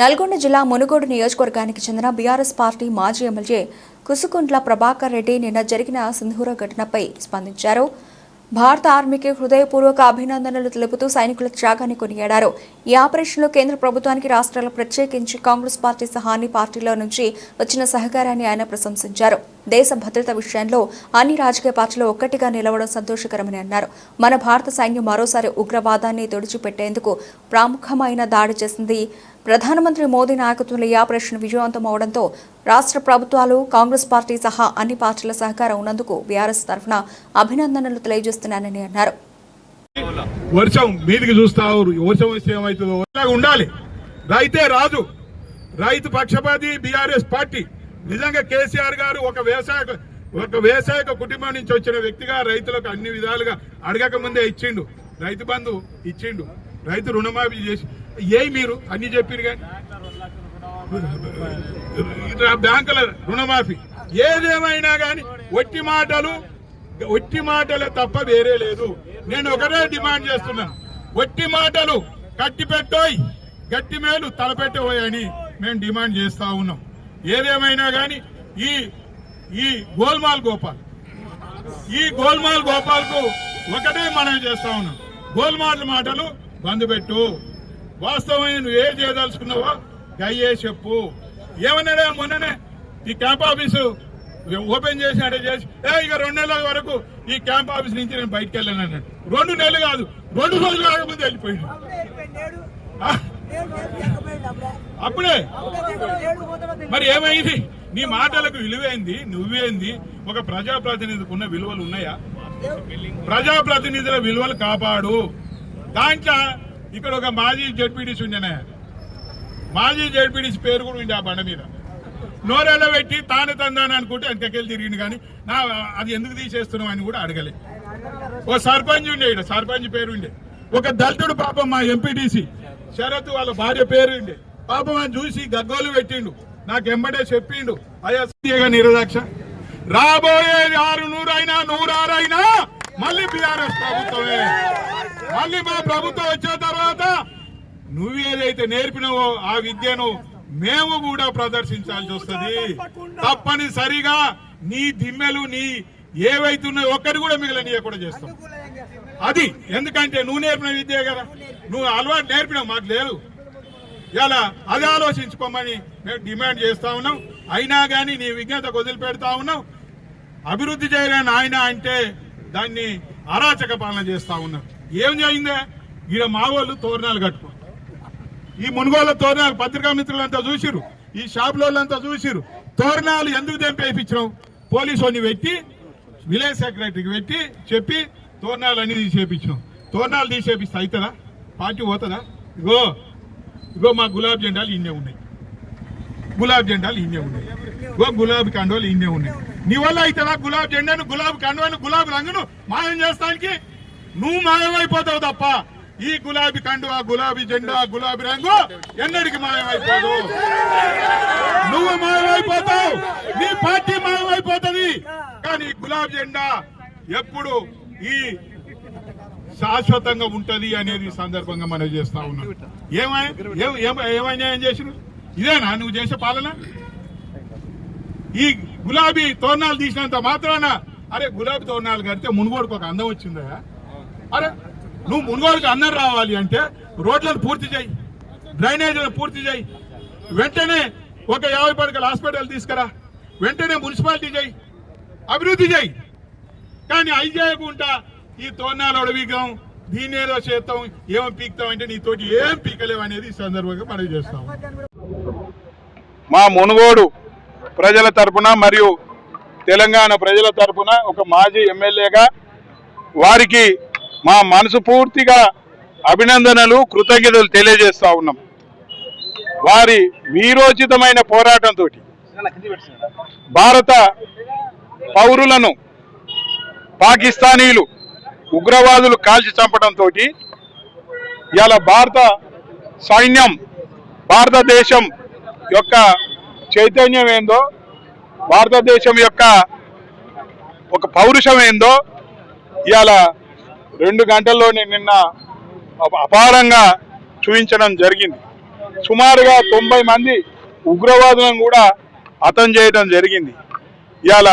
నల్గొండ జిల్లా మునుగోడు నియోజకవర్గానికి చెందిన బీఆర్ఎస్ పార్టీ మాజీ ఎమ్మెల్యే కుసుకుంట్ల ప్రభాకర్ రెడ్డి నిన్న జరిగిన సింధూర ఘటనపై స్పందించారు. భారత ఆర్మీకి హృదయపూర్వక అభినందనలు తెలుపుతూ సైనికుల త్యాగాన్ని కొనియాడారు. ఈ ఆపరేషన్లో కేంద్ర ప్రభుత్వానికి రాష్ట్రాలు ప్రత్యేకించి కాంగ్రెస్ పార్టీ సహాని పార్టీలో నుంచి వచ్చిన సహకారాన్ని ఆయన ప్రశంసించారు. దేశ భద్రత విషయంలో అన్ని రాజకీయ పార్టీలు ఒక్కటిగా నిలవడం సంతోషకరమని అన్నారు. మన భారత సైన్యం మరోసారి ఉగ్రవాదాన్ని తుడిచిపెట్టేందుకు ప్రాముఖ్యమైన దాడి చేసింది ప్రధానమంత్రి మోదీ నాయకత్వంలో ఈ ఆపరేషన్ విజయవంతం అవడంతో రాష్ట్ర ప్రభుత్వాలు కాంగ్రెస్ పార్టీ సహా అన్ని పార్టీల సహకారం ఉన్నందుకు బీఆర్ఎస్ తరఫున అభినందనలు తెలియజేస్తున్నానని అన్నారు. వర్షం మీదికి చూస్తావు వర్షం వస్తే ఏమవుతుందో? ఉండాలి. రైతే రాజు రైతు పక్షపాతి బీఆర్ఎస్ పార్టీ. నిజంగా కేసీఆర్ గారు ఒక వ్యవసాయ ఒక వ్యవసాయ కుటుంబం నుంచి వచ్చిన వ్యక్తిగా రైతులకు అన్ని విధాలుగా అడగక ముందే ఇచ్చిండు. రైతు బంధు ఇచ్చిండు. రైతు రుణమాఫీ చేసి ఏ మీరు? అన్ని చెప్పారు కానీ. బ్యాంకుల రుణమాఫీ. ఏదేమైనా కానీ ఒట్టి మాటలు ఒట్టి మాటలే తప్ప వేరే లేదు. నేను ఒకటే డిమాండ్ చేస్తున్నాను. ఒట్టి మాటలు కట్టి పెట్టోయ్ గట్టి మేలు తలపెట్టబోయని మేము డిమాండ్ చేస్తా ఉన్నాం. ఏదేమైనా కానీ ఈ ఈ గోల్మాల్ గోపాల్ ఈ గోల్మాల్ గోపాల్కు ఒకటే మనం చేస్తా ఉన్నాం. గోల్మాల్ మాటలు బంద్ పెట్టు. వాస్తవమైన నువ్వు ఏం చేయదలుచుకున్నావో అయ్యే చెప్పు. ఏమన్నాడే? మొన్ననే ఈ క్యాంప్ ఆఫీసు ఓపెన్ చేసినట్టే చేసి ఏ ఇక రెండు నెలల వరకు ఈ క్యాంప్ ఆఫీస్ నుంచి నేను బయటకు వెళ్ళాను అన్నాడు. రెండు నెలలు కాదు రెండు రోజులు కాకముందు వెళ్ళిపోయింది ఆ, అప్పుడే. మరి ఏమైంది? నీ మాటలకు విలువైంది? నువ్వేంది? ఒక ప్రజాప్రతినిధికి ఉన్న విలువలు ఉన్నాయా? ప్రజాప్రతినిధుల విలువలు కాపాడు. దాంట్లో ఇక్కడ ఒక మాజీ జడ్పీడీసీ ఉండేనే. మాజీ జడ్పీడీసీ పేరు కూడా ఉండే ఆ బండ మీద. నోరెళ్ళ పెట్టి తాను తందాను అనుకుంటే అంతకెళ్ళి తిరిగింది కానీ నా అది ఎందుకు తీసేస్తున్నావు అని కూడా అడగలే. ఓ సర్పంచ్ ఉండే ఇక్కడ సర్పంచ్ పేరు ఉండే. ఒక దళితుడు పాపం మా ఎంపీటీసీ శరత్ వాళ్ళ భార్య పేరు ఉండే. పాపం అని చూసి గగ్గోలు పెట్టిండు. నాకు ఎంబడే చెప్పిండు అయ్యా సత్యగా నిరదక్ష. రాబోయేది ఆరు నూరైనా నూరారైనా మళ్ళీ బీఆర్ఎస్ ప్రభుత్వమే. మళ్ళీ మా ప్రభుత్వం వచ్చిన తర్వాత నువ్వేదైతే నేర్పినవో ఆ విద్యను మేము కూడా ప్రదర్శించాల్సి వస్తుంది. తప్పనిసరిగా నీ దిమ్మెలు నీ ఏవైతున్నాయో ఒక్కటి కూడా మిగిలిన చేస్తాం. అది ఎందుకంటే నువ్వు నేర్పిన విద్య కదా. నువ్వు అలవాటు నేర్పినావు మాకు లేదు. ఇలా అది ఆలోచించుకోమని మేము డిమాండ్ చేస్తా ఉన్నాం. అయినా కానీ నీ విజ్ఞత వదిలిపెడతా ఉన్నాం. అభివృద్ధి చేయలేని ఆయన అంటే దాన్ని అరాచక పాలన చేస్తా ఉన్నారు. ఏం చేయిందే? ఈడ మా వాళ్ళు తోరణాలు కట్టుకో. ఈ మునుగోళ్ళ తోరణాలు పత్రికా మిత్రులంతా చూసిరు ఈ షాపులంతా చూసిరు తోరణాలు ఎందుకు తెంపేపించినావు పోలీసు వాడిని పెట్టి విలేజ్ సెక్రటరీకి పెట్టి చెప్పి తోరణాలు అన్ని తీసేపించినాం తోరణాలు తీసేపిస్తే అవుతుందా పార్టీ పోతుందా? ఇగో ఇగో మా గులాబ్ జెండాలు ఇన్నే ఉన్నాయి. గులాబ్ జెండాలు ఇన్నే ఉన్నాయి. ఇగో గులాబీ కండువలు ఇన్నే ఉన్నాయి. నీ వల్ల అవుతుందా గులాబ్ జెండాను గులాబీ కండువాను గులాబీ రంగును మాయం చేస్తానికి? నువ్వు మాయమైపోతావు తప్ప ఈ గులాబీ కండువా గులాబీ జెండా గులాబీ రంగు ఎన్నడికి మాయమైపోదు. నువ్వు మాయమైపోతావు నీ పార్టీ మాయమైపోతుంది. కానీ గులాబీ జెండా ఎప్పుడు ఈ శాశ్వతంగా ఉంటది అనేది సందర్భంగా మనం చేస్తా ఉన్నాం. ఏమై ఏం- చేసిన ఇదేనా నువ్వు చేసే పాలన? ఈ గులాబీ తోరణాలు తీసినంత మాత్రాన అరే గులాబీ తోరణాలు కడితే మునుగోడుకు ఒక అందం వచ్చిందా? అరే నువ్వు మునుగోడుకు అందరు రావాలి అంటే రోడ్లను పూర్తి చేయి డ్రైనేజీలను పూర్తి చేయి. వెంటనే ఒక యాభై పడకల హాస్పిటల్ తీసుకురా. వెంటనే మున్సిపాలిటీ చేయి. అభివృద్ధి చేయి. కానీ అవి చేయకుండా ఈ తోరణాలు అడవిగం దీన్ని ఏదో చేస్తాం ఏమో పీక్తాం అంటే నీతోటి ఏం పీకలేవు అనేది ఈ సందర్భంగా మనం చేస్తాం. మా మునుగోడు ప్రజల తరపున మరియు తెలంగాణ ప్రజల తరపున ఒక మాజీ ఎమ్మెల్యేగా వారికి మా మనసు పూర్తిగా అభినందనలు కృతజ్ఞతలు తెలియజేస్తా ఉన్నాం. వారి వీరోచితమైన పోరాటంతో భారత పౌరులను పాకిస్తానీలు ఉగ్రవాదులు కాల్చి చంపడంతో ఇవాళ భారత సైన్యం భారతదేశం యొక్క చైతన్యం ఏందో భారతదేశం యొక్క ఒక పౌరుషం ఏందో ఇవాళ రెండు గంటల్లోనే నిన్న అపారంగా చూపించడం జరిగింది. సుమారుగా తొంభై మంది ఉగ్రవాదులను కూడా హతం చేయడం జరిగింది. ఇవాళ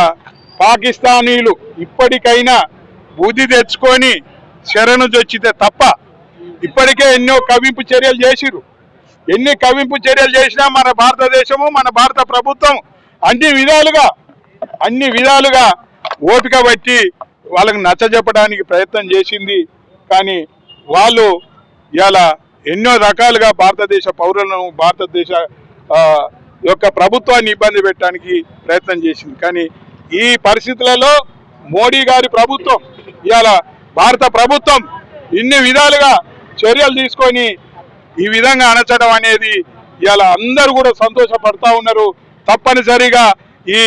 పాకిస్తానీలు ఇప్పటికైనా బుద్ధి తెచ్చుకొని శరణు చొచ్చితే తప్ప ఇప్పటికే ఎన్నో కవింపు చర్యలు చేసిరు ఎన్ని కవింపు చర్యలు చేసినా మన భారతదేశము మన భారత ప్రభుత్వం అన్ని విధాలుగా అన్ని విధాలుగా ఓపిక బట్టి వాళ్ళకి నచ్చజెప్పడానికి ప్రయత్నం చేసింది. కానీ వాళ్ళు ఇలా ఎన్నో రకాలుగా భారతదేశ పౌరులను భారతదేశ యొక్క ప్రభుత్వాన్ని ఇబ్బంది పెట్టడానికి ప్రయత్నం చేసింది. కానీ ఈ పరిస్థితులలో మోడీ గారి ప్రభుత్వం ఇవాళ భారత ప్రభుత్వం ఇన్ని విధాలుగా చర్యలు తీసుకొని ఈ విధంగా అణచడం అనేది ఇవాళ అందరూ కూడా సంతోషపడతా ఉన్నారు. తప్పనిసరిగా ఈ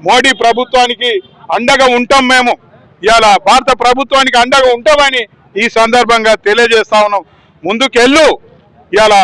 మోడీ ప్రభుత్వానికి అండగా ఉంటాం మేము. ఇవాళ భారత ప్రభుత్వానికి అండగా ఉంటామని ఈ సందర్భంగా తెలియజేస్తా ఉన్నాం. ముందుకెళ్ళు. ఇవాళ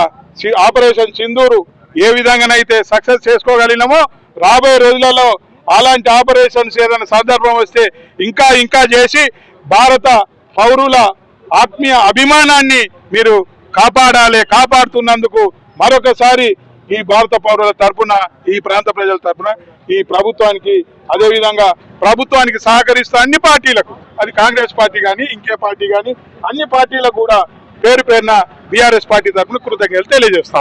ఆపరేషన్ సింధూరు ఏ విధంగానైతే సక్సెస్ చేసుకోగలిగినామో రాబోయే రోజులలో అలాంటి ఆపరేషన్స్ ఏదైనా సందర్భం వస్తే ఇంకా ఇంకా చేసి భారత పౌరుల ఆత్మీయ అభిమానాన్ని మీరు కాపాడాలి కాపాడుతున్నందుకు మరొకసారి ఈ భారత పౌరుల తరపున ఈ ప్రాంత ప్రజల తరపున ఈ ప్రభుత్వానికి అదేవిధంగా ప్రభుత్వానికి సహకరిస్తూ అన్ని పార్టీలకు అది కాంగ్రెస్ పార్టీ కానీ ఇంకే పార్టీ కానీ అన్ని పార్టీలకు కూడా పేరు పేరున బీఆర్ఎస్ పార్టీ తరపున కృతజ్ఞతలు తెలియజేస్తాం.